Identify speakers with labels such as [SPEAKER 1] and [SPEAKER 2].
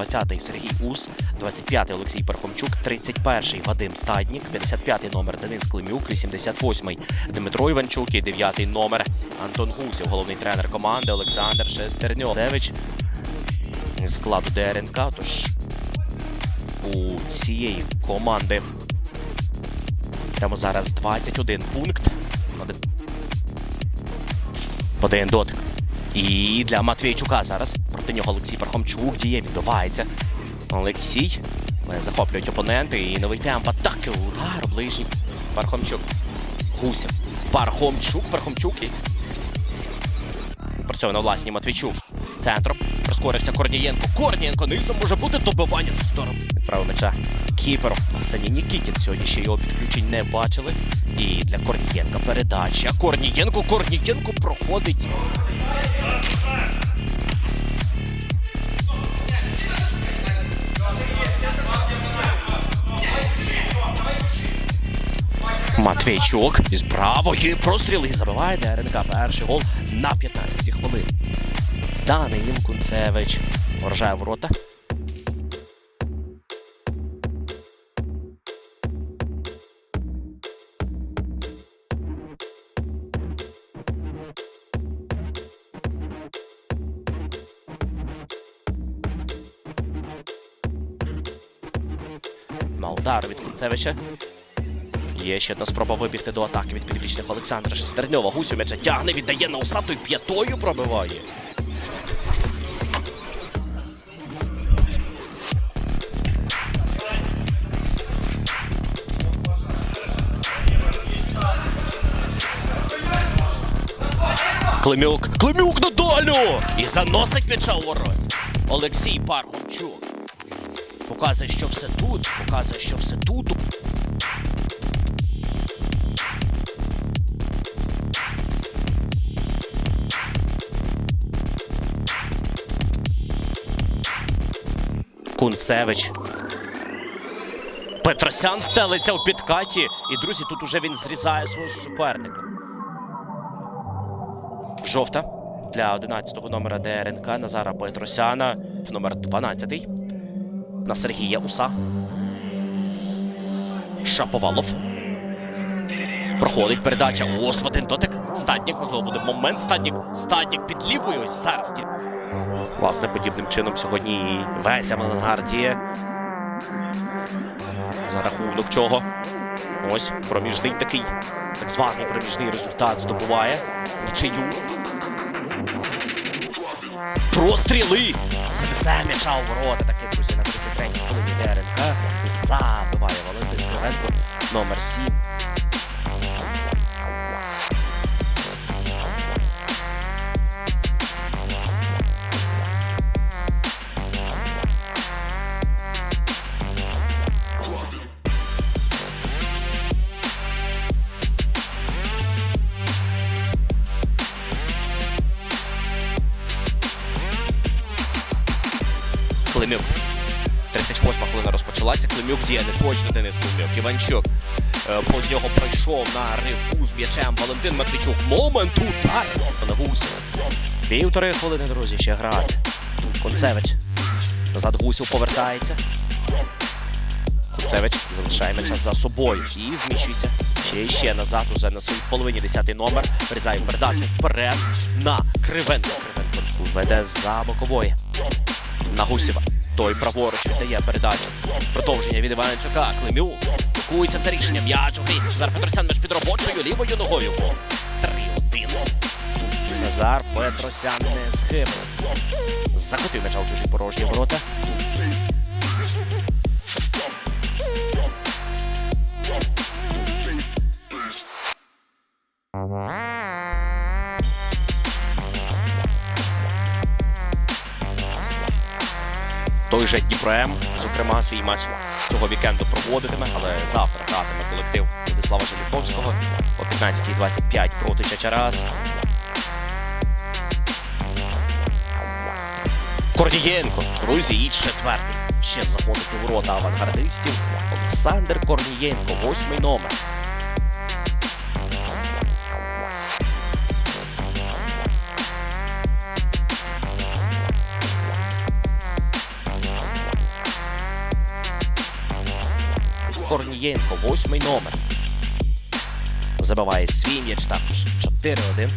[SPEAKER 1] 20-й Сергій Ус, 25-й Олексій Пархомчук, 31-й Вадим Стаднік, 55-й номер Денис Климюк, 88-й Дмитро Іванчук і 9-й номер Антон Гусів, головний тренер команди Олександр Шестерньов. Зевич з складу ДРНК. Тож у цієї команди прямо зараз 21 пункт. Один дотик. І для Матвійчука зараз проти нього Олексій Пархомчук діє, відбивається. Олексій захоплюють опоненти і новий темп атаки. Удар ближній. Пархомчук. Гусів. Пархомчук, Пархомчук і Працює на власній Матвійчук. Центром. Прискорився Корнієнко. Корнієнко низом може бути добивання в сторону. Відправив м'яча кіперу. Арсеній Нікітін. Сьогодні ще його підключень не бачили. І для Корнієнка передача. Корнієнко, Корнієнко проходить. Матвійчук із правої простріл і забиває ДРНК перший гол на 15 хвилин. Даниїл Кунцевич вражає ворота. На удар від Кунцевича. Є ще одна спроба вибігти до атаки від підопічних Олександра Шестерньова. Гусю м'яча тягне, віддає на усату і п'ятою пробиває. Климюк. Климюк на долю! І заносить м'яча у ворот. Олексій Пархомчук. Показує, що все тут. Показує, що все тут. Кунцевич. Петросян стелиться в підкаті. І, друзі, тут уже він зрізає свого суперника. Жовта для 11-го номера ДРНК Назара Петросяна. Номер 12 на Сергія Уса. Шаповалов. Проходить передача. Ось один дотик. Стаднік, можливо, буде момент. Стаднік. Стаднік під лівою. Ось зараз. Власне, подібним чином сьогодні і весь авангардіє. За рахунок чого. Ось проміжний такий, так званий проміжний результат здобуває. Нічию. Простріли! У ворота. Таке, друзі, на 33-й хвилині ДРНК забиває Валентин Кривенко. Номер 7. Климюк. 38 хвилина розпочалася. Климюк діє не точно Денис Климюк. Іванчук е, повз нього пройшов на ривку з м'ячем. Валентин Матвійчук. Момент удар на Гусів. Півтори хвилини, друзі, ще грати. Концевич. Назад Гусів повертається. Концевич залишає м'яча за собою і зміщується ще і ще назад. Уже на своїй половині 10-й номер. Вирізає передачу вперед на Кривенко. Кривенко веде за бокової на Гусєва. Той праворуч дає передачу. Продовження від Іванчука. Климюк. Блокується це рішення. М'яч у грі. Назар Петросян між під робочою лівою ногою. Гол. 3-1. Назар Петросян не схибив. Закотив м'яча у чужі порожні ворота. Той же Дніпром, зокрема, свій матч цього вікенду проводитиме, але завтра гратиме колектив Владислава Желіковського о 15.25 проти Чачарас. Корнієнко, друзі, і четвертий. Ще заходить у ворота авангардистів. Олександр Корнієнко, восьмий номер. Корнієнко, восьмий номер. Забиває свій м'яч також. 4-1.